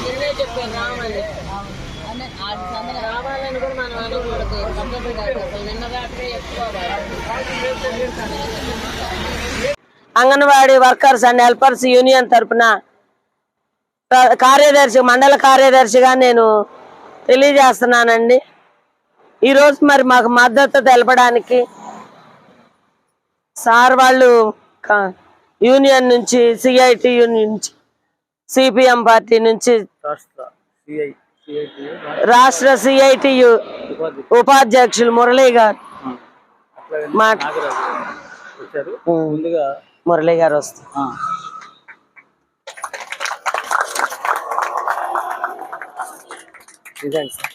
నేనే చెప్పాను రావాలని కూడా మనం అనకూడదు అసలు నిన్న రాత్రి ఎక్కువ anganwadi workers and helpers union తరఫున కార్యదర్శి మండల కార్యదర్శిగా నేను తెలియజేస్తున్నానండి. ఈరోజు మరి మాకు మద్దతు తెలపడానికి సార్ వాళ్ళు యూనియన్ నుంచి సిఐటి యూనియన్ నుంచి సిపిఎం పార్టీ నుంచి రాష్ట్ర సిఐ సిఐటి ఉపాధ్యక్షులు మురళీ గారు. మురళీ గారు వస్తారు. ఆ, ఇదండి సార్.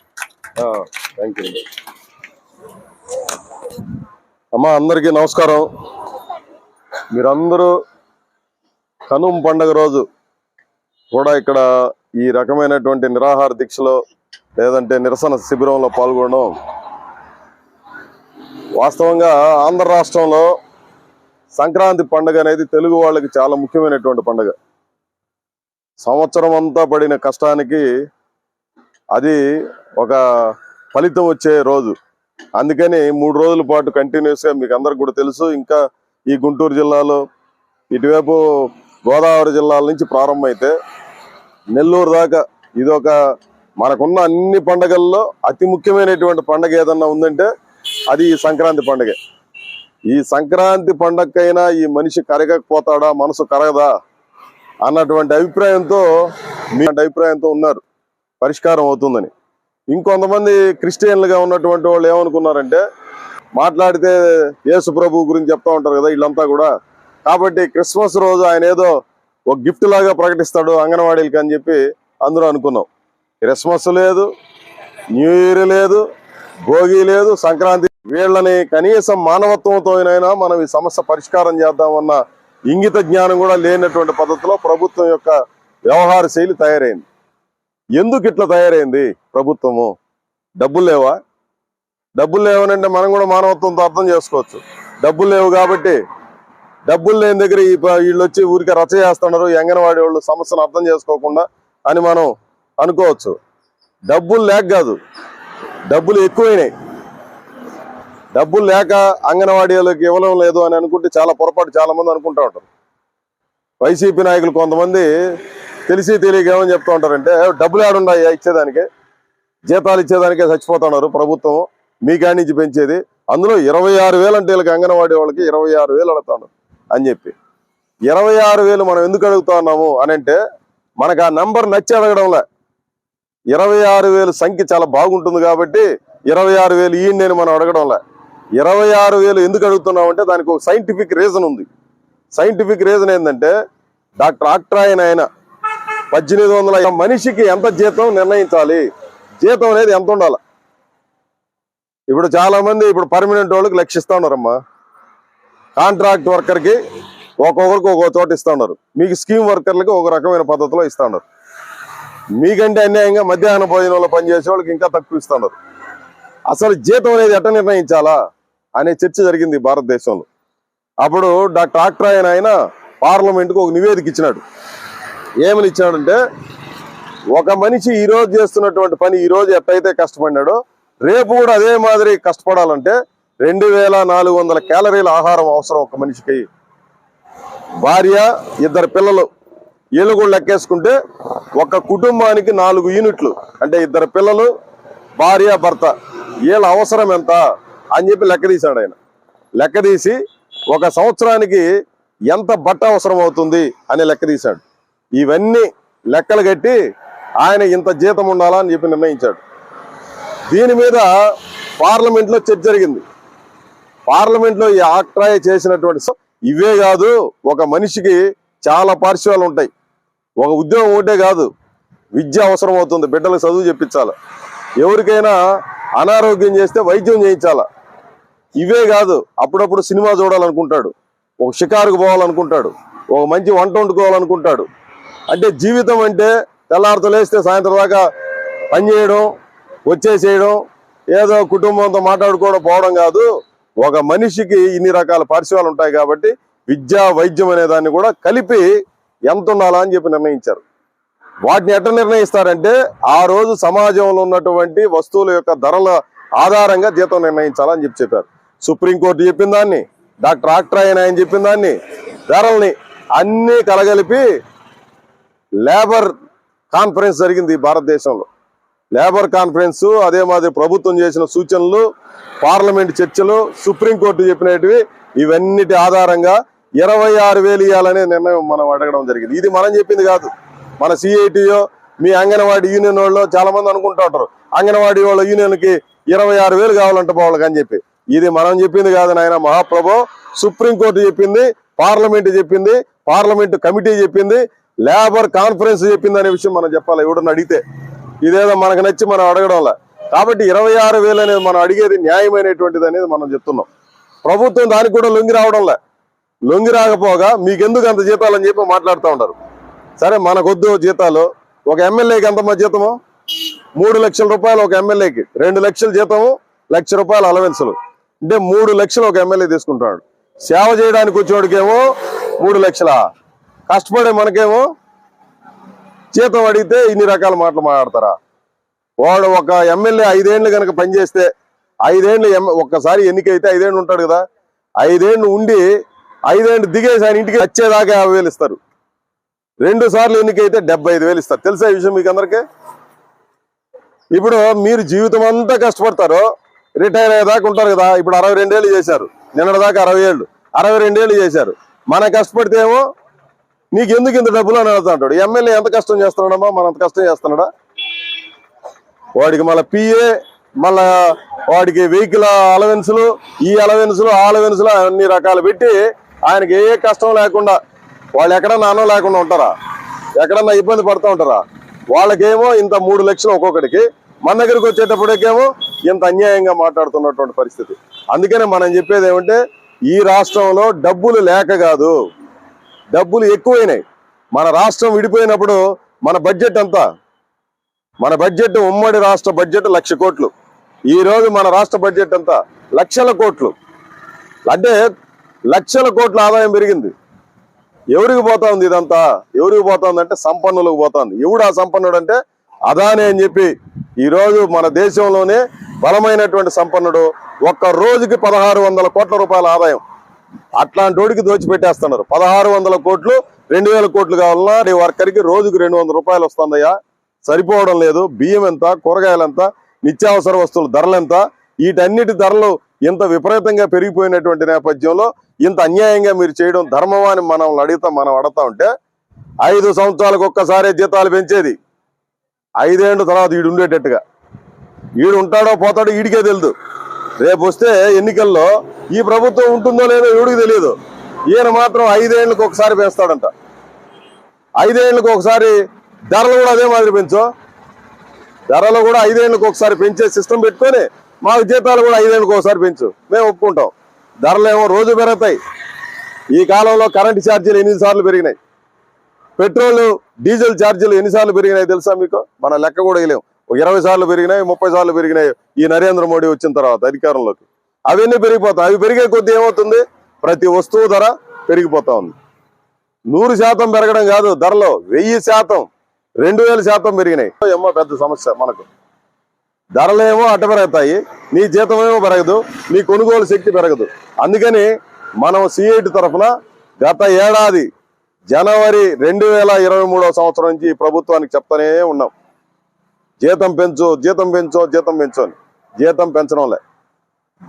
థ్యాంక్ యూ అమ్మ అందరికీ నమస్కారం. మీరందరూ కనుమ పండగ రోజు కూడా ఇక్కడ ఈ రకమైనటువంటి నిరాహార దీక్షలో లేదంటే నిరసన శిబిరంలో పాల్గొనడం వాస్తవంగా ఆంధ్ర రాష్ట్రంలో సంక్రాంతి పండుగ అనేది తెలుగు వాళ్ళకి చాలా ముఖ్యమైనటువంటి పండుగ. సంవత్సరం అంతా పడిన కష్టానికి అది ఒక ఫలితం వచ్చే రోజు. అందుకని మూడు రోజుల పాటు కంటిన్యూస్గా మీకు అందరికి కూడా తెలుసు. ఇంకా ఈ గుంటూరు జిల్లాలో ఇటువైపు గోదావరి జిల్లాల నుంచి ప్రారంభమైతే నెల్లూరు దాకా ఇది ఒక మనకున్న అన్ని పండగల్లో అతి ముఖ్యమైనటువంటి పండగ ఏదన్నా ఉందంటే అది ఈ సంక్రాంతి పండగే. ఈ సంక్రాంతి పండగకైనా ఈ మనిషి కరగకపోతాడా మనసు కరగదా అన్నటువంటి అభిప్రాయంతో మీ అభిప్రాయంతో ఉన్నారు. పరిష్కారం అవుతుందని. ఇంకొంతమంది క్రిస్టియన్లుగా ఉన్నటువంటి వాళ్ళు ఏమనుకున్నారంటే మాట్లాడితే యేసు ప్రభు గురించి చెప్తా ఉంటారు కదా వీళ్ళంతా కూడా. కాబట్టి క్రిస్మస్ రోజు ఆయన ఏదో ఒక గిఫ్ట్ లాగా ప్రకటిస్తాడు అంగన్వాడీలకి అని చెప్పి అందరూ అనుకున్నాం. క్రిస్మస్ లేదు న్యూ ఇయర్ లేదు భోగి లేదు సంక్రాంతి వీళ్ళని కనీసం మానవత్వంతోనైనా మనం ఈ సమస్య పరిష్కారం చేద్దామన్న ఇంగిత జ్ఞానం కూడా లేనటువంటి పద్ధతిలో ప్రభుత్వం యొక్క వ్యవహార శైలి తయారైంది. ఎందుకు ఇట్లా తయారైంది ప్రభుత్వము? డబ్బులు లేవా? డబ్బులు లేవనంటే మనం కూడా మానవత్వంతో అర్థం చేసుకోవచ్చు. డబ్బులు లేవు కాబట్టి డబ్బులు లేని దగ్గర ఈ వీళ్ళు వచ్చి ఊరికే రచ చేస్తున్నారు అంగన్వాడీ వాళ్ళు సమస్యను అర్థం చేసుకోకుండా అని మనం అనుకోవచ్చు. డబ్బులు లేక కాదు డబ్బులు ఎక్కువైనాయి. డబ్బులు లేక అంగన్వాడీలకు ఇవ్వడం లేదు అని అనుకుంటే చాలా పొరపాటు చాలా మంది అనుకుంటా ఉంటారు. వైసీపీ నాయకులు కొంతమంది తెలిసి తెలియక ఏమని చెప్తా ఉంటారంటే డబ్బులు ఆడున్నాయా ఇచ్చేదానికి? జీతాలు ఇచ్చేదానికే చచ్చిపోతున్నారు ప్రభుత్వం. మీ కాడి నుంచి పెంచేది. అందులో ఇరవై ఆరు వేలు అంటే వీళ్ళకి అంగన్వాడీ వాళ్ళకి ఇరవై ఆరు వేలు అడుగుతాను అని చెప్పి. ఇరవై ఆరు వేలు మనం ఎందుకు అడుగుతా ఉన్నాము అని అంటే మనకు ఆ నంబర్ నచ్చి అడగడంలే. ఇరవై ఆరు వేలు సంఖ్య చాలా బాగుంటుంది కాబట్టి ఇరవై ఆరు వేలు ఈ నేను మనం అడగడంలే. ఇరవై ఆరు వేలు ఎందుకు అడుగుతున్నాం అంటే దానికి ఒక సైంటిఫిక్ రీజన్ ఉంది. సైంటిఫిక్ రీజన్ ఏంటంటే డాక్టర్ ఆక్ట్రాయన్ ఆయన పద్దెనిమిది వందల మనిషికి ఎంత జీతం నిర్ణయించాలి? జీతం అనేది ఎంత ఉండాలి? ఇప్పుడు చాలా మంది ఇప్పుడు పర్మనెంట్ వాళ్ళకి లక్షిస్తూ ఉన్నారమ్మా. కాంట్రాక్ట్ వర్కర్కి ఒక్కొక్కరికి ఒక్కో చోట ఇస్తూ ఉన్నారు. మీకు స్కీమ్ వర్కర్లకి ఒక రకమైన పద్ధతిలో ఇస్తూ ఉన్నారు. మీకంటే అన్యాయంగా మధ్యాహ్న భోజనంలో పనిచేసే వాళ్ళకి ఇంకా తక్కువ ఇస్తున్నారు అసలు జీతం అనేది ఎట్ట నిర్ణయించాలా అనే చర్చ జరిగింది భారతదేశంలో. అప్పుడు డాక్టర్ ఆక్ట్రాయన్ ఆయన పార్లమెంట్కు ఒక నివేదిక ఇచ్చినాడు. ఏమని ఇచ్చాడంటే ఒక మనిషి ఈరోజు చేస్తున్నటువంటి పని ఈరోజు రోజు ఎట్టయితే కష్టపడినాడో రేపు కూడా అదే మాదిరి కష్టపడాలంటే రెండు వేల నాలుగు వందల క్యాలరీల ఆహారం అవసరం ఒక మనిషికి. భార్య ఇద్దరు పిల్లలు వీళ్ళు కూడా లెక్కేసుకుంటే ఒక కుటుంబానికి నాలుగు యూనిట్లు. అంటే ఇద్దరు పిల్లలు భార్య భర్త వీళ్ళ అవసరం ఎంత అని చెప్పి లెక్క తీశాడు ఆయన. లెక్క తీసి ఒక సంవత్సరానికి ఎంత బట్ట అవసరం అవుతుంది అని లెక్క తీశాడు. ఇవన్నీ లెక్కలు కట్టి ఆయన ఇంత జీతం ఉండాలా అని చెప్పి నిర్ణయించాడు. దీని మీద పార్లమెంట్లో చర్చ జరిగింది. పార్లమెంట్లో ఈ ఆక్ట్రాయ చేసినటువంటి ఇవే కాదు ఒక మనిషికి చాలా పార్శ్వాలు ఉంటాయి. ఒక ఉద్యోగం ఒకటే కాదు విద్య అవసరం అవుతుంది బిడ్డలకు చదువు చెప్పించాలి. ఎవరికైనా అనారోగ్యం చేస్తే వైద్యం చేయించాలా. ఇవే కాదు అప్పుడప్పుడు సినిమా చూడాలనుకుంటాడు ఒక షికారుకు పోవాలనుకుంటాడు ఒక మంచి వంట వండుకోవాలనుకుంటాడు. అంటే జీవితం అంటే తెల్లారితో లేస్తే సాయంత్రం దాకా పని చేయడం వచ్చేసేయడం ఏదో కుటుంబంతో మాట్లాడుకోవడం పోవడం కాదు. ఒక మనిషికి ఇన్ని రకాల పరిశ్రమలు ఉంటాయి కాబట్టి విద్యా వైద్యం అనే దాన్ని కూడా కలిపి ఎంత ఉండాలా అని చెప్పి నిర్ణయించారు. వాటిని ఎట్లా నిర్ణయిస్తారంటే ఆ రోజు సమాజంలో ఉన్నటువంటి వస్తువుల యొక్క ధరల ఆధారంగా జీతం నిర్ణయించాలని చెప్పి చెప్పారు. సుప్రీంకోర్టు చెప్పిన దాన్ని డాక్టర్ ఆక్టర్ ఆయన ఆయన చెప్పిన దాన్ని ధరల్ని అన్నీ కలగలిపి లేబర్ కాన్ఫరెన్స్ జరిగింది ఈ భారతదేశంలో. లేబర్ కాన్ఫరెన్స్ అదే మాదిరి ప్రభుత్వం చేసిన సూచనలు పార్లమెంట్ చర్చలు సుప్రీంకోర్టు చెప్పినవి ఇవన్నిటి ఆధారంగా ఇరవై ఆరు వేలు ఇవ్వాలనే నిర్ణయం మనం అడగడం జరిగింది. ఇది మనం చెప్పింది కాదు. మన సిఐటియో మీ అంగన్వాడీ యూనియన్ వాళ్ళు చాలా మంది అనుకుంటూ ఉంటారు. అంగన్వాడీ వాళ్ళ యూనియన్కి ఇరవై ఆరు వేలు కావాలంట వాళ్ళకి అని చెప్పి. ఇది మనం చెప్పింది కాదు నాయన. మహాప్రభు సుప్రీంకోర్టు చెప్పింది పార్లమెంట్ చెప్పింది పార్లమెంట్ కమిటీ చెప్పింది లేబర్ కాన్ఫరెన్స్ చెప్పింది అనే విషయం మనం చెప్పాలి? ఎవడన్నా అడిగితే. ఇదేదో మనకు నచ్చి మనం అడగడంలా. కాబట్టి ఇరవై ఆరు వేలు అనేది మనం అడిగేది న్యాయమైనటువంటిది అనేది మనం చెప్తున్నాం. ప్రభుత్వం దానికి కూడా లొంగి రావడంలే. లొంగి రాకపోగా మీకెందుకు అంత జీతాలు అని చెప్పి మాట్లాడుతూ ఉంటారు సరే మనకొద్దు జీతాలు. ఒక ఎమ్మెల్యేకి ఎంత మా జీతము? మూడు లక్షల రూపాయలు ఒక ఎమ్మెల్యేకి. రెండు లక్షల జీతము లక్ష రూపాయలు అలవెన్సులు అంటే మూడు లక్షలు ఒక ఎమ్మెల్యే తీసుకుంటాడు సేవ చేయడానికి వచ్చేవాడికేమో మూడు లక్షల? కష్టపడే మనకేమో జీతం అడిగితే ఇన్ని రకాల మాటలు మాట్లాడతారా? వాడు ఒక ఎమ్మెల్యే ఐదేళ్ళు కనుక పనిచేస్తే ఐదేండ్లు ఎమ్- ఒక్కసారి ఎన్నికైతే ఐదేండ్లు ఉంటాడు కదా ఐదేండ్లు ఉండి ఐదేండ్లు దిగేసి ఆయన ఇంటికి వచ్చేదాకా యాభై వేలు ఇస్తారు. రెండు సార్లు ఎన్నికైతే డెబ్బై ఐదు వేలు ఇస్తారు. తెలుసా ఈ విషయం మీకు అందరికీ? ఇప్పుడు మీరు జీవితం అంతా కష్టపడతారు రిటైర్ అయ్యేదాకా ఉంటారు కదా ఇప్పుడు అరవై రెండేళ్ళు చేశారు నిన్నటి దాకా అరవై ఏళ్ళు అరవై రెండేళ్ళు చేశారు. మన కష్టపడితే ఏమో నీకు ఎందుకు ఇంత డబ్బులు అని అడుగుతాడు ఎమ్మెల్యే ఎంత కష్టం చేస్తున్నాడమ్మా? మన అంత కష్టం చేస్తున్నాడా? వాడికి మళ్ళీ పిఏ మళ్ళా వాడికి వెహికల్ అలవెన్సులు ఈ అలవెన్సులు ఆ అలవెన్సులు అన్ని రకాలు పెట్టి ఆయనకి ఏ కష్టం లేకుండా వాళ్ళు ఎక్కడన్నా అన్నం లేకుండా ఉంటారా? ఎక్కడన్నా ఇబ్బంది పడుతూ ఉంటారా? వాళ్ళకేమో ఇంత మూడు లక్షలు ఒక్కొక్కడికి. మన దగ్గరికి వచ్చేటప్పటికేమో ఇంత అన్యాయంగా మాట్లాడుతున్నటువంటి పరిస్థితి. అందుకనే మనం చెప్పేది ఏమంటే ఈ రాష్ట్రంలో డబ్బులు లేక కాదు. డబ్బులు ఎక్కువైనాయి. మన రాష్ట్రం విడిపోయినప్పుడు మన బడ్జెట్ అంతా మన బడ్జెట్ ఉమ్మడి రాష్ట్ర బడ్జెట్ లక్ష కోట్లు. ఈ రోజు మన రాష్ట్ర బడ్జెట్ అంతా లక్షల కోట్లు. అంటే లక్షల కోట్ల ఆదాయం పెరిగింది. ఎవరికి పోతా ఉంది ఇదంతా? ఎవరికి పోతుంది అంటే సంపన్నులకు పోతుంది. ఎవడు ఆ సంపన్నుడు అంటే అదానే అని చెప్పి ఈరోజు మన దేశంలోనే బలమైనటువంటి సంపన్నుడు ఒక్క రోజుకి పదహారు వందల కోట్ల రూపాయల ఆదాయం. అట్లాంటి వాడికి దోచిపెట్టేస్తున్నారు. పదహారు వందల కోట్లు రెండు వేల కోట్లు కావాలన్నా నీ వర్కర్కి రోజుకి రెండు వందల రూపాయలు వస్తుందయ్యా. సరిపోవడం లేదు. బియ్యం ఎంత కూరగాయలు ఎంత నిత్యావసర వస్తువుల ధరలు ఎంత వీటన్నిటి ధరలు ఇంత విపరీతంగా పెరిగిపోయినటువంటి నేపథ్యంలో ఇంత అన్యాయంగా మీరు చేయడం ధర్మమా అని మనం అడుగుతా మనం అడతా ఉంటే ఐదు సంవత్సరాలకు ఒక్కసారే జీతాలు పెంచేది. ఐదేళ్ళు తర్వాత ఈడు ఉండేటట్టుగా. ఈడు ఉంటాడో పోతాడో ఈడికే తెలుదు. రేపు వస్తే ఎన్నికల్లో ఈ ప్రభుత్వం ఉంటుందో లేదో ఎవడికి తెలియదు. ఈయన మాత్రం ఐదేళ్ళకు ఒకసారి పెంచుతాడంట ఐదేళ్ళకు ఒకసారి ధరలు కూడా అదే మాదిరి పెంచు. ధరలు కూడా ఐదేళ్ళకు ఒకసారి పెంచే సిస్టమ్ పెట్టుకొని మాకు జీతాలు కూడా ఐదేళ్ళకు ఒకసారి పెంచు. మేము ఒప్పుకుంటాం. ధరలు ఏమో రోజు పెరుగుతాయి. ఈ కాలంలో కరెంటు ఛార్జీలు ఎన్నిసార్లు పెరిగినాయి? పెట్రోల్ డీజిల్ ఛార్జీలు ఎన్నిసార్లు పెరిగినాయి తెలుసా మీకు? మన లెక్క కూడా వేయలేము ఇరవై సార్లు పెరిగినాయి ముప్పై సార్లు పెరిగినాయి ఈ నరేంద్ర మోడీ వచ్చిన తర్వాత అధికారంలోకి. అవన్నీ పెరిగిపోతాయి. అవి పెరిగే కొద్దీ ఏమవుతుంది? ప్రతి వస్తువు ధర పెరిగిపోతా ఉంది. నూరు శాతం పెరగడం కాదు ధరలో వెయ్యి శాతం రెండు వేల శాతం పెరిగినాయి. ఏమో పెద్ద సమస్య మనకు. ధరలేమో అడ్డ పెరుగుతాయి నీ జీతం ఏమో పెరగదు నీ కొనుగోలు శక్తి పెరగదు. అందుకని మనం సిఐటి తరఫున గత ఏడాది జనవరి రెండు వేల ఇరవై సంవత్సరం నుంచి ప్రభుత్వానికి చెప్తానే ఉన్నాం. జీతం పెంచు జీతం పెంచు జీతం పెంచు అని. జీతం పెంచడంలే.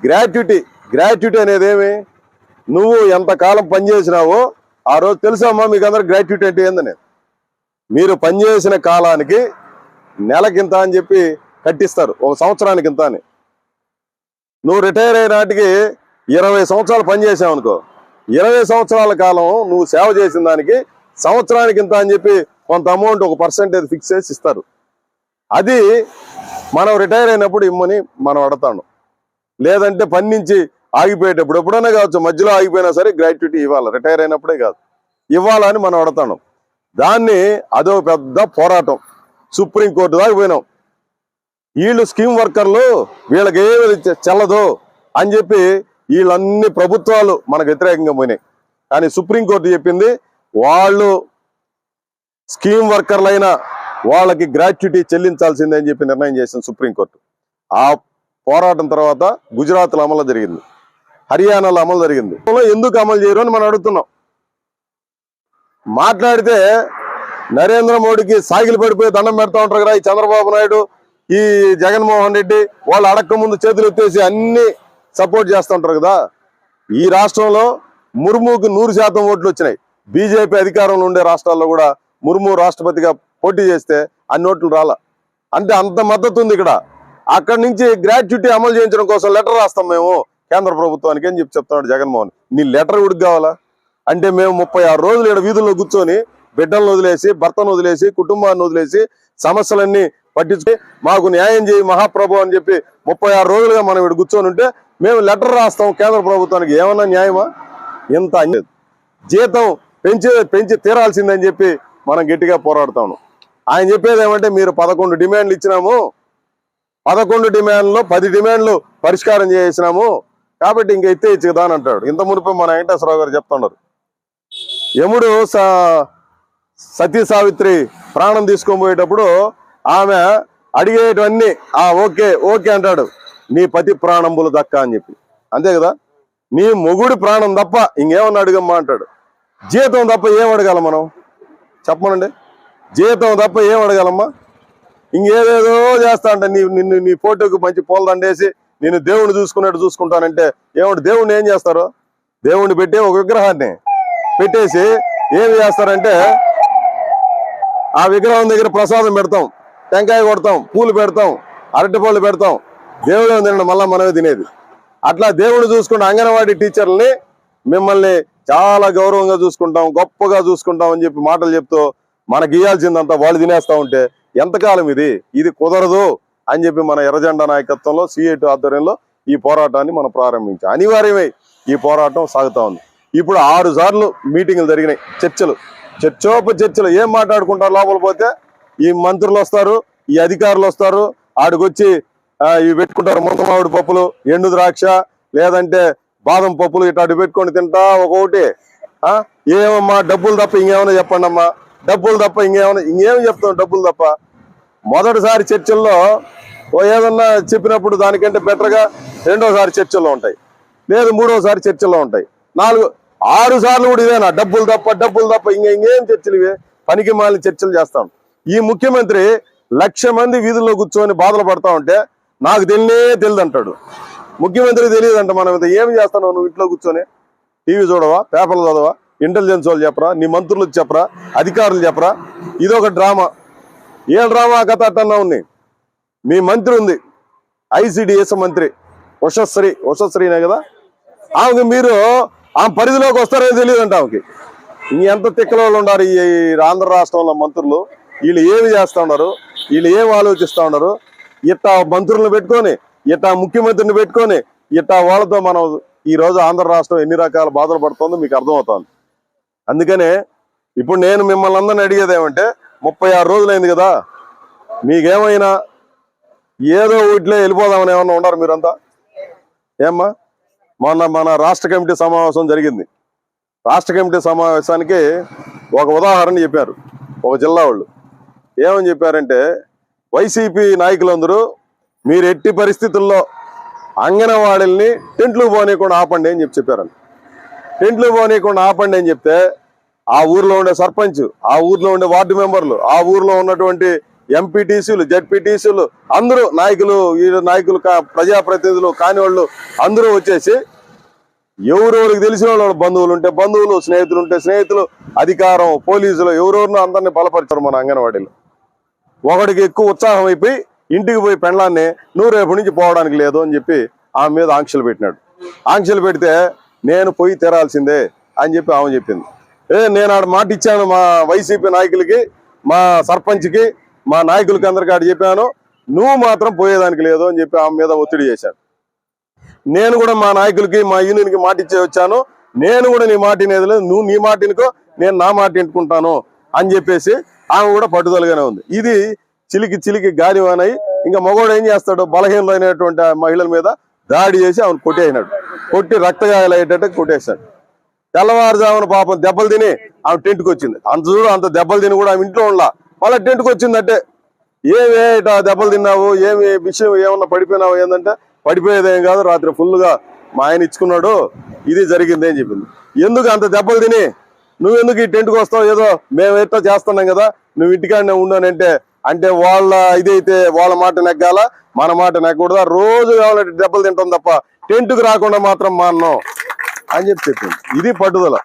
గ్రాట్యుటీ గ్రాట్యుటీ అనేది ఏమి? నువ్వు ఎంతకాలం పనిచేసినావో ఆ రోజు తెలుసమ్మా మీకు అందరు గ్రాట్యుటీ అంటే ఏందని మీరు పనిచేసిన కాలానికి నెలకింత అని చెప్పి కట్టిస్తారు ఒక సంవత్సరానికి ఇంత అని. నువ్వు రిటైర్ అయిన నాటికి ఇరవై సంవత్సరాలు పనిచేసావు అనుకో ఇరవై సంవత్సరాల కాలం నువ్వు సేవ చేసిన దానికి సంవత్సరానికి ఇంత అని చెప్పి కొంత అమౌంట్ ఒక పర్సెంటేజ్ ఫిక్స్ చేసి ఇస్తారు. అది మనం రిటైర్ అయినప్పుడు ఇమ్మని మనం అడతాను. లేదంటే పని నుంచి ఆగిపోయేటప్పుడు ఎప్పుడైనా కావచ్చు మధ్యలో ఆగిపోయినా సరే గ్రాట్యుటీ ఇవ్వాలి. రిటైర్ అయినప్పుడే కాదు. ఇవ్వాలని మనం అడతాను. దాన్ని అదో పెద్ద పోరాటం. సుప్రీంకోర్టు దాకా పోయినాం. వీళ్ళు స్కీమ్ వర్కర్లు వీళ్ళకి ఏమి చెల్లదు అని చెప్పి వీళ్ళన్ని ప్రభుత్వాలు మనకు వ్యతిరేకంగా పోయినాయి. కానీ సుప్రీంకోర్టు చెప్పింది వాళ్ళు స్కీమ్ వర్కర్లైన వాళ్ళకి గ్రాట్యుటీ చెల్లించాల్సిందే అని చెప్పి నిర్ణయం చేసింది సుప్రీంకోర్టు. ఆ పోరాటం తర్వాత గుజరాత్లో అమలు జరిగింది. హర్యానాలో అమలు జరిగింది. ఎందుకు అమలు చేయరు అని మనం అడుగుతున్నాం. మాట్లాడితే నరేంద్ర మోడీకి సాగిలు పడిపోయి దండం పెడతా ఉంటారు కదా ఈ చంద్రబాబు నాయుడు ఈ జగన్మోహన్ రెడ్డి వాళ్ళు అడక్క ముందు చేతులు ఎత్తేసి అన్ని సపోర్ట్ చేస్తూ ఉంటారు కదా. ఈ రాష్ట్రంలో ముర్ముకి నూరు శాతం ఓట్లు వచ్చినాయి. బీజేపీ అధికారంలో ఉండే రాష్ట్రాల్లో కూడా ముర్ము రాష్ట్రపతిగా పోటీ చేస్తే అన్ని ఓట్లు రాలా. అంటే అంత మద్దతు ఉంది ఇక్కడ. అక్కడి నుంచి గ్రాట్యుటీ అమలు చేయించడం కోసం లెటర్ రాస్తాం మేము కేంద్ర ప్రభుత్వానికి అని చెప్పి చెప్తున్నాడు జగన్మోహన్. నీ లెటర్ ఉడికి కావాలా? అంటే మేము ముప్పై ఆరు రోజులు ఇక్కడ వీధుల్లో కూర్చొని బిడ్డలను వదిలేసి భర్తను వదిలేసి కుటుంబాన్ని వదిలేసి సమస్యలన్నీ పట్టించి మాకు న్యాయం చేయి మహాప్రభు అని చెప్పి ముప్పై ఆరు రోజులుగా మనం ఇక్కడ కూర్చొని ఉంటే మేము లెటర్ రాస్తాం కేంద్ర ప్రభుత్వానికి. ఏమన్నా న్యాయమా? ఇంత జీతం పెంచి పెంచి తీరాల్సిందని చెప్పి మనం గట్టిగా పోరాడుతాము ఆయన చెప్పేది ఏమంటే మీరు పదకొండు డిమాండ్లు ఇచ్చినాము. పదకొండు డిమాండ్లో పది డిమాండ్లు పరిష్కారం చేసినాము. కాబట్టి ఇంక ఎత్తేయచ్చు కదా అని అంటాడు. ఇంత మునిపే మన వెంకటేశ్వరరావు గారు చెప్తున్నారు యముడు స- సతీ సావిత్రి ప్రాణం తీసుకొని పోయేటప్పుడు ఆమె అడిగేటివన్నీ ఆ ఓకే ఓకే అంటాడు. నీ పతి ప్రాణంబులు దక్క అని చెప్పి. అంతే కదా? నీ మొగుడి ప్రాణం తప్ప ఇంకేమన్నా అడిగమ్మా అంటాడు. జీతం తప్ప ఏం అడగాల మనం? చెప్పమనండి. జీతం తప్ప ఏం అడగలమ్మా? ఇంకేదేదో చేస్తా అంట నీ నిన్ను నీ ఫోటోకి మంచి పూలదండేసి నేను దేవుణ్ణి చూసుకున్నట్టు చూసుకుంటానంటే ఏమంటే దేవుణ్ణి ఏం చేస్తారు? దేవుణ్ణి పెట్టి ఒక విగ్రహాన్ని పెట్టేసి ఏం చేస్తారంటే ఆ విగ్రహం దగ్గర ప్రసాదం పెడతాం టెంకాయ కొడతాం పూలు పెడతాం అరటిపళ్ళు పెడతాం. దేవుడే తినడం మళ్ళీ మనమే తినేది. అట్లా దేవుడు చూసుకుంటే అంగన్వాడీ టీచర్లని మిమ్మల్ని చాలా గౌరవంగా చూసుకుంటాం గొప్పగా చూసుకుంటాం అని చెప్పి మాటలు చెప్తూ మనకి ఇవ్వాల్సిందంతా వాళ్ళు తినేస్తా ఉంటే ఎంతకాలం ఇది? ఇది కుదరదు అని చెప్పి మన ఎర్రజెండా నాయకత్వంలో సిఐటి ఆధ్వర్యంలో ఈ పోరాటాన్ని మనం ప్రారంభించాం. అనివార్యమై ఈ పోరాటం సాగుతా ఉంది. ఇప్పుడు ఆరు సార్లు మీటింగ్లు జరిగినాయి. చర్చలు. చర్చోప చర్చలు. ఏం మాట్లాడుకుంటారు లోపల పోతే? ఈ మంత్రులు వస్తారు ఈ అధికారులు వస్తారు ఆడికొచ్చి ఇవి పెట్టుకుంటారు ముంతమావిడి పప్పులు ఎండు ద్రాక్ష లేదంటే బాదం పప్పులు ఇట్లాంటి పెట్టుకొని తింటా ఒక్కొక్కటి. ఆ, ఏమమ్మా డబ్బులు తప్ప ఇంకేమైనా చెప్పండి అమ్మా డబ్బులు తప్ప ఇంకేమైనా ఇంకేం చెప్తాం డబ్బులు తప్ప? మొదటిసారి చర్చల్లో ఓ ఏదన్నా చెప్పినప్పుడు దానికంటే బెటర్గా రెండోసారి చర్చల్లో ఉంటాయి. లేదు మూడోసారి చర్చల్లో ఉంటాయి. నాలుగు ఆరు సార్లు కూడా ఇదేనా? డబ్బులు తప్ప డబ్బులు తప్ప ఇంక ఇంకేం చర్చలు ఇవే? పనికి మాలిన చర్చలు చేస్తాం. ఈ ముఖ్యమంత్రి లక్ష మంది వీధుల్లో కూర్చొని బాధలు పడతా ఉంటే నాకు తెలియనే తెలియదు అంటాడు. ముఖ్యమంత్రి తెలియదంట మనం ఇది ఏం చేస్తాను నువ్వు ఇంట్లో కూర్చొని? టీవీ చూడవా? పేపర్లు చదవా? ఇంటెలిజెన్స్ వాళ్ళు చెప్పరా నీ మంత్రులకు చెప్పరా అధికారులు చెప్పరా? ఇదొక డ్రామా. ఏ డ్రామా? కథ అట్టన్నా ఉంది. మీ మంత్రి ఉంది. ఐసిడిఎస్ మంత్రి. ఉషశ్రీ ఉషశ్రీనే కదా? ఆమెకి మీరు ఆమె పరిధిలోకి వస్తారని తెలియదంట ఆమెకి. ఇంకెంత తిక్కల వాళ్ళు ఉన్నారు ఈ ఆంధ్ర రాష్ట్రంలో మంత్రులు? వీళ్ళు ఏమి చేస్తా ఉన్నారు? వీళ్ళు ఏం ఆలోచిస్తూ ఉన్నారు? ఇట్టా మంత్రులను పెట్టుకొని ఇట్టా ముఖ్యమంత్రిని పెట్టుకొని ఇట్టా వాళ్ళతో మనం ఈ రోజు ఆంధ్ర రాష్ట్రం ఎన్ని రకాల బాధలు పడుతుందో మీకు అర్థమవుతుంది. అందుకనే ఇప్పుడు నేను మిమ్మల్ని అందరిని అడిగేది ఏమంటే ముప్పై ఆరు రోజులైంది కదా మీకేమైనా ఏదో వీటిలో వెళ్ళిపోదామని ఏమన్నా ఉన్నారు మీరంతా? ఏమ్మా మొన్న మన రాష్ట్ర కమిటీ సమావేశం జరిగింది. రాష్ట్ర కమిటీ సమావేశానికి ఒక ఉదాహరణ చెప్పారు ఒక జిల్లా వాళ్ళు. ఏమని చెప్పారంటే వైసీపీ నాయకులందరూ మీరు ఎట్టి పరిస్థితుల్లో అంగనవాడిల్ని టెంట్లు పోనీయకుండా ఆపండి అని చెప్పి చెప్పారండి టెంట్లు పోనీయకుండా ఆపండి అని చెప్తే ఆ ఊర్లో ఉండే సర్పంచ్ ఆ ఊర్లో ఉండే వార్డు మెంబర్లు ఆ ఊర్లో ఉన్నటువంటి ఎంపీటీసీలు జడ్పీటీసీలు అందరూ నాయకులు ఈ నాయకులు కా- ప్రజాప్రతినిధులు కాని వాళ్ళు అందరూ వచ్చేసి ఎవరెవరికి తెలిసిన వాళ్ళు బంధువులు ఉంటే బంధువులు స్నేహితులు ఉంటే స్నేహితులు అధికారం పోలీసులు ఎవరెవరినో అందరినీ బలపరిచారు మన అంగన్వాడీలో. ఒకడికి ఎక్కువ ఉత్సాహం అయిపోయి ఇంటికి పోయి పెండ్లాన్ని నువ్వు రేపు నుంచి పోవడానికి లేదు అని చెప్పి ఆమె మీద ఆంక్షలు పెట్టినాడు. ఆంక్షలు పెడితే నేను పోయి తీరాల్సిందే అని చెప్పి ఆమె చెప్పింది. ఏ నేను ఆడ మాట ఇచ్చాను మా వైసీపీ నాయకులకి మా సర్పంచ్కి మా నాయకులకి అందరికి ఆడ చెప్పాను నువ్వు మాత్రం పోయేదానికి లేదు అని చెప్పి ఆమె మీద ఒత్తిడి చేశాడు. నేను కూడా మా నాయకులకి మా యూనియన్కి మాట ఇచ్చే వచ్చాను నేను కూడా నీ మాట వినేది లేదు నువ్వు నీ మాట వినుకో నేను నా మాట వింటుకుంటాను అని చెప్పేసి ఆమె కూడా పట్టుదలగానే ఉంది. ఇది చిలికి చిలికి గాలివానై ఇంకా మగవాడు ఏం చేస్తాడు? బలహీనమైనటువంటి మహిళల మీద దాడి చేసి ఆమెను కొట్టేసినాడు. కొట్టి రక్తగాయాలు అయ్యేటట్టు కొట్టేశాడు. తెల్లవారుజామున పాపం దెబ్బలు తిని ఆమె టెంట్కి వచ్చింది. అంత చూడు అంత దెబ్బలు తిని కూడా ఆమె ఇంట్లో ఉండలా మళ్ళీ టెంట్కి వచ్చిందంటే ఏమి దెబ్బలు తిన్నావు ఏమి విషయం ఏమన్నా పడిపోయినావు ఏంటంటే పడిపోయేదేం కాదు రాత్రి ఫుల్గా మా ఆయన ఇచ్చుకున్నాడు ఇది జరిగింది అని చెప్పింది. ఎందుకు అంత దెబ్బలు తిని నువ్వెందుకు ఈ టెంట్కి వస్తావు? ఏదో మేము ఎట్లా చేస్తున్నాం కదా నువ్వు ఇంటికాడనే ఉండానంటే అంటే వాళ్ళ ఇదైతే వాళ్ళ మాట నెగ్గాల మన మాట నెగ్గకూడదా. రోజు కావాలంటే దెబ్బలు తింటాం తప్ప టెంట్కి రాకుండా మాత్రం మాన్నాం అని చెప్పి చెప్పింది. ఇది పట్టుదల.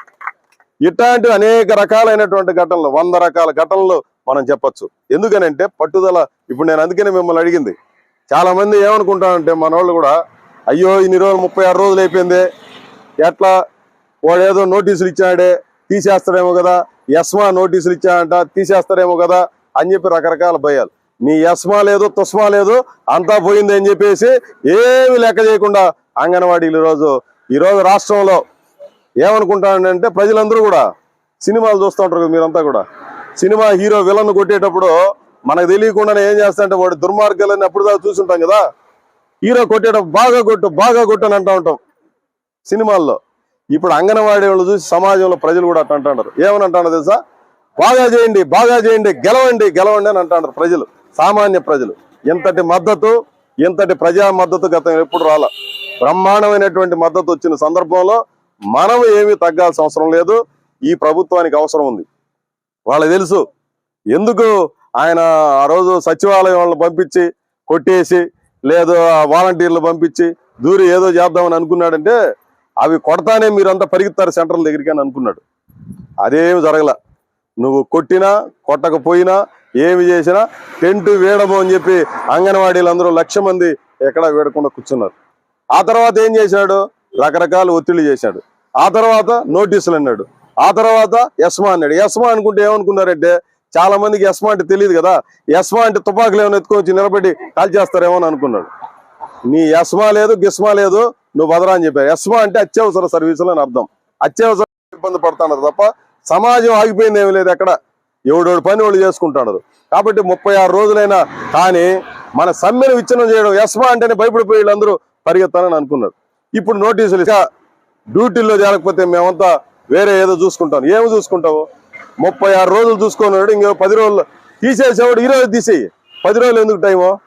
ఇట్లాంటి అనేక రకాలైనటువంటి ఘటనలు వంద రకాల ఘటనలు మనం చెప్పొచ్చు. ఎందుకనంటే పట్టుదల ఇప్పుడు నేను అందుకనే మిమ్మల్ని అడిగింది. చాలా మంది ఏమనుకుంటానంటే మన వాళ్ళు కూడా అయ్యో ఇన్ని రోజులు ముప్పై ఆరు రోజులు అయిపోయింది. ఎట్లా? వాడు ఏదో నోటీసులు ఇచ్చాడే తీసేస్తాడేమో కదా. ఎస్మా నోటీసులు ఇచ్చాడంట తీసేస్తాడేమో కదా. అని చెప్పి రకరకాల భయాలు. నీ యస్మా లేదు తుస్మా లేదు అంతా పోయింది అని చెప్పేసి ఏమి లెక్క చేయకుండా అంగన్వాడీలు ఈరోజు ఈరోజు రాష్ట్రంలో ఏమనుకుంటానంటే ప్రజలందరూ కూడా సినిమాలు చూస్తూ ఉంటారు కదా మీరంతా కూడా. సినిమా హీరో విలన్ కొట్టేటప్పుడు మనకు తెలియకుండానే ఏం చేస్తాంటే వాడు దుర్మార్గాలని అప్పుడు దాకా చూసుంటాం కదా. హీరో కొట్టేటప్పుడు బాగా కొట్టు బాగా కొట్టు అని అంటూ ఉంటాం సినిమాల్లో. ఇప్పుడు అంగన్వాడీ వాళ్ళు చూసి సమాజంలో ప్రజలు కూడా అట్లా అంటున్నారు ఏమని అంటారు తెలుసా? బాగా చేయండి బాగా చేయండి గెలవండి గెలవండి అని అంటున్నారు ప్రజలు సామాన్య ప్రజలు. ఇంతటి మద్దతు ఇంతటి ప్రజా మద్దతు గతం ఎప్పుడు రాల. బ్రహ్మాండమైనటువంటి మద్దతు వచ్చిన సందర్భంలో మనం ఏమీ తగ్గాల్సిన అవసరం లేదు ఈ ప్రభుత్వానికి అవసరం ఉంది. వాళ్ళకి తెలుసు ఎందుకు ఆయన ఆ రోజు సచివాలయం పంపించి కొట్టేసి లేదు ఆ వాలంటీర్లు పంపించి దూరి ఏదో చేద్దామని అనుకున్నాడంటే అవి కొడతానే మీరంతా పరిగెత్తారు సెంట్రల్ దగ్గరికి అని అనుకున్నాడు. అదేమి జరగల. నువ్వు కొట్టినా కొట్టకపోయినా ఏమి చేసినా టెంట్ వేయడము అని చెప్పి అంగన్వాడీలందరూ లక్ష మంది ఎక్కడ వేడకుండా కూర్చున్నారు. ఆ తర్వాత ఏం చేశాడు? రకరకాల ఒత్తిళ్ళు చేశాడు. ఆ తర్వాత నోటీసులు అన్నాడు. ఆ తర్వాత యస్మా అన్నాడు. యస్మా అనుకుంటే ఏమనుకున్నారంటే చాలా మందికి యస్మా అంటే తెలియదు కదా. యస్మా అంటే తుపాకులు ఏమైనా ఎత్తుకొచ్చి నిలబెట్టి కాల్ చేస్తారేమో అని అనుకున్నాడు. నీ యస్మా లేదు గిస్మా లేదు నువ్వు బదరా అని చెప్పారు. యస్మా అంటే అత్యవసర సర్వీసులు అని అర్థం. అత్యవసర ఇబ్బంది పడుతున్నారు తప్ప సమాజం ఆగిపోయింది ఏమి లేదు ఎక్కడ. ఎవడోడు పని వాళ్ళు చేసుకుంటున్నారు కాబట్టి ముప్పై ఆరు రోజులైనా కానీ మన సమ్మెను విచ్ఛిన్నం చేయడం ఎస్మా అంటేనే భయపడిపోయి వీళ్ళందరూ పరిగెత్తానని అనుకున్నారు. ఇప్పుడు నోటీసులు ఇక డ్యూటీల్లో చేరకపోతే మేమంతా వేరే ఏదో చూసుకుంటాం. ఏమి చూసుకుంటావు? ముప్పై ఆరు రోజులు చూసుకున్నాడు ఇంకో పది రోజులు తీసేసేవాడు ఈ రోజు తీసేయి. పది రోజులు ఎందుకు టైము?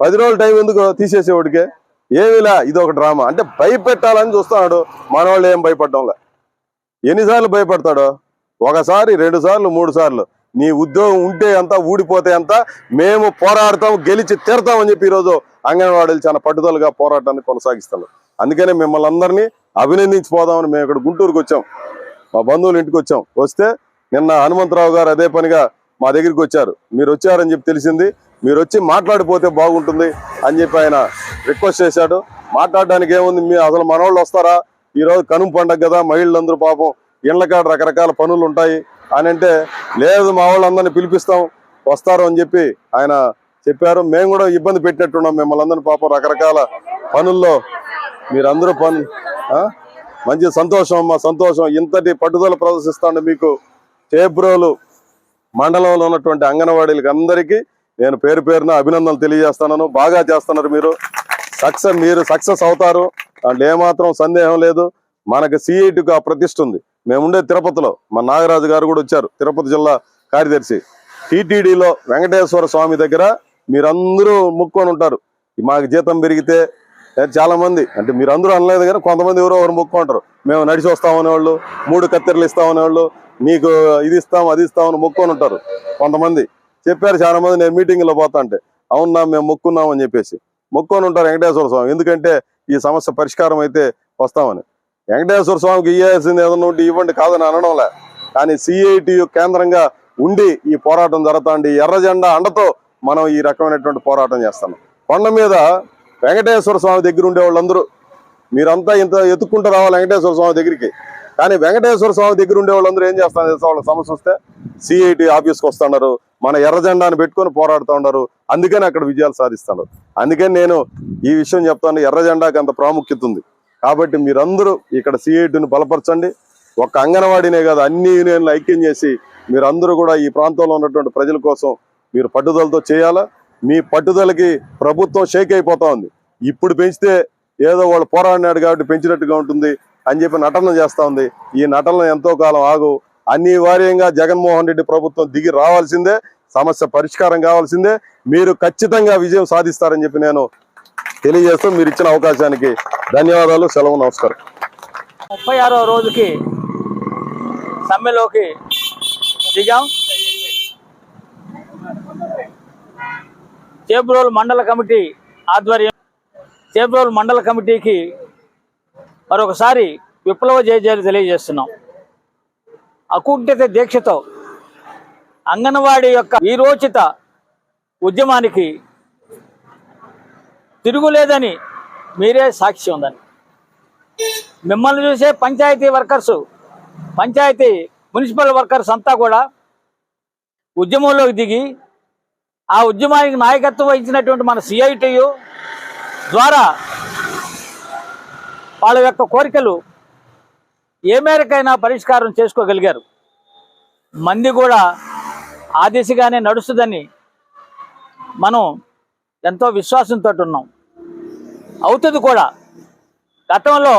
పది రోజులు టైం ఎందుకు తీసేసేవాడికే? ఏమిలా? ఇది ఒక డ్రామా. అంటే భయపెట్టాలని చూస్తున్నాడు. మనవాళ్ళు ఏం భయపడ్డంలే? ఎన్నిసార్లు భయపడతాడో? ఒకసారి రెండు సార్లు మూడు సార్లు. నీ ఉద్యోగం ఉంటే ఎంత ఊడిపోతే ఎంత మేము పోరాడతాం గెలిచి తీరతామని చెప్పి ఈరోజు అంగన్వాడీలు చాలా పట్టుదలగా పోరాటాన్ని కొనసాగిస్తాను అందుకనే మిమ్మల్ని అందరినీ అభినందించిపోదామని మేము ఇక్కడ గుంటూరుకు వచ్చాం. మా బంధువులు ఇంటికి వచ్చాం. వస్తే నిన్న హనుమంతరావు గారు అదే పనిగా మా దగ్గరికి వచ్చారు. మీరు వచ్చారని చెప్పి తెలిసింది. మీరు వచ్చి మాట్లాడిపోతే బాగుంటుంది అని చెప్పి ఆయన రిక్వెస్ట్ చేశాడు. మాట్లాడడానికి ఏముంది? మీ అసలు మనోళ్ళు వస్తారా? ఈరోజు కనుమ పండగ కదా మహిళలందరూ పాపం ఇళ్ళ కాడ రకరకాల పనులు ఉంటాయి అని అంటే లేదు మా వాళ్ళందరినీ పిలిపిస్తాం వస్తారు అని చెప్పి ఆయన చెప్పారు. మేము కూడా ఇబ్బంది పెట్టినట్టున్నాం మిమ్మల్ని అందరినీ పాపం రకరకాల పనుల్లో. మీరందరూ పని మంచి సంతోషం అమ్మ సంతోషం. ఇంతటి పట్టుదల ప్రదర్శిస్తాను మీకు చేబ్రోలు మండలంలో ఉన్నటువంటి అంగన్వాడీలకు అందరికీ నేను పేరు పేరున అభినందనలు తెలియజేస్తున్నాను. బాగా చేస్తున్నారు మీరు. సక్సెస్ మీరు సక్సెస్ అవుతారు. అంటే ఏమాత్రం సందేహం లేదు. మనకు సిఐటికి ఆ ప్రతిష్ట ఉంది. మేము ఉండే తిరుపతిలో మా నాగరాజు గారు కూడా వచ్చారు తిరుపతి జిల్లా కార్యదర్శి. టీటీడీలో వెంకటేశ్వర స్వామి దగ్గర మీరందరూ ముక్కొని ఉంటారు. మాకు జీతం పెరిగితే చాలా మంది అంటే మీరు అందరూ అనలేదు కానీ కొంతమంది ఎవరో ఎవరు మొక్కుంటారు మేము నడిచి వస్తామనేవాళ్ళు మూడు కత్తెరలు ఇస్తామనేవాళ్ళు నీకు ఇది ఇస్తాం అది ఇస్తామని మొక్కుని ఉంటారు కొంతమంది. చెప్పారు చాలా మంది నేను మీటింగ్లో పోతా అంటే అవునా మేము మొక్కున్నామని చెప్పేసి. మొక్కొని ఉంటారు వెంకటేశ్వర స్వామి. ఎందుకంటే ఈ సమస్య పరిష్కారం అయితే వస్తామని. వెంకటేశ్వర స్వామికి ఇవ్వాల్సింది ఏదన్నా ఉంటే ఇవ్వండి కాదని అనడంలే. కానీ సిఐటి కేంద్రంగా ఉండి ఈ పోరాటం జరుగుతుంది. ఎర్ర జెండా అండతో మనం ఈ రకమైనటువంటి పోరాటం చేస్తాం కొండ మీద వెంకటేశ్వర స్వామి దగ్గర ఉండే వాళ్ళందరూ మీరంతా ఇంత ఎత్తుక్కుంటూ రావాలి వెంకటేశ్వర స్వామి దగ్గరికి. కానీ వెంకటేశ్వర స్వామి దగ్గర ఉండే వాళ్ళందరూ ఏం చేస్తారు? వాళ్ళ సమస్య వస్తే సిఐటి ఆఫీస్కి వస్తున్నారు. మన ఎర్ర జెండాను పెట్టుకొని పోరాడుతూ ఉన్నారు అందుకని అక్కడ విజయాలు సాధిస్తున్నారు అందుకని నేను ఈ విషయం చెప్తాను ఎర్ర జెండాకి అంత ప్రాముఖ్యత ఉంది. కాబట్టి మీరందరూ ఇక్కడ సిఐటిని బలపరచండి. ఒక్క అంగన్వాడీనే కాదు అన్ని యూనియన్లు ఐక్యం చేసి మీరందరూ కూడా ఈ ప్రాంతంలో ఉన్నటువంటి ప్రజల కోసం మీరు పట్టుదలతో చేయాలా? మీ పట్టుదలకి ప్రభుత్వం షేక్ అయిపోతా ఉంది. ఇప్పుడు పెంచితే ఏదో వాళ్ళు పోరాడినాడు కాబట్టి పెంచినట్టుగా ఉంటుంది అని చెప్పి నటన చేస్తూ ఉంది. ఈ నటన ఎంతో కాలం ఆగు. అనివార్యంగా జగన్మోహన్ రెడ్డి ప్రభుత్వం దిగి రావాల్సిందే సమస్య పరిష్కారం కావాల్సిందే. మీరు ఖచ్చితంగా విజయం సాధిస్తారని చెప్పి నేను తెలియజేస్తూ మీరు ఇచ్చిన అవకాశానికి ధన్యవాదాలు సెలవు నమస్కారం. ముప్పై ఆరో రోజుకి సమ్మెలోకి దిగాం. చేబ్రోలు మండల కమిటీ ఆధ్వర్యం చేబ్రోలు మండల కమిటీకి మరొకసారి విప్లవ జయజయాలు తెలియజేస్తున్నాం. అకుంఠిత దీక్షతో అంగన్వాడీ యొక్క వీరోచిత ఉద్యమానికి తిరుగులేదని మీరే సాక్షి ఉందని. మిమ్మల్ని చూసే panchayat workers panchayat municipal workers అంతా కూడా ఉద్యమంలోకి దిగి ఆ ఉద్యమానికి నాయకత్వం వహించినటువంటి మన సిఐటియు ద్వారా వాళ్ళ యొక్క కోరికలు ఏ మేరకైనా పరిష్కారం చేసుకోగలిగారు. మంది కూడా ఆ దిశగానే నడుస్తుందని మనం ఎంతో విశ్వాసంతో ఉన్నాం. అవుతుంది కూడా. గతంలో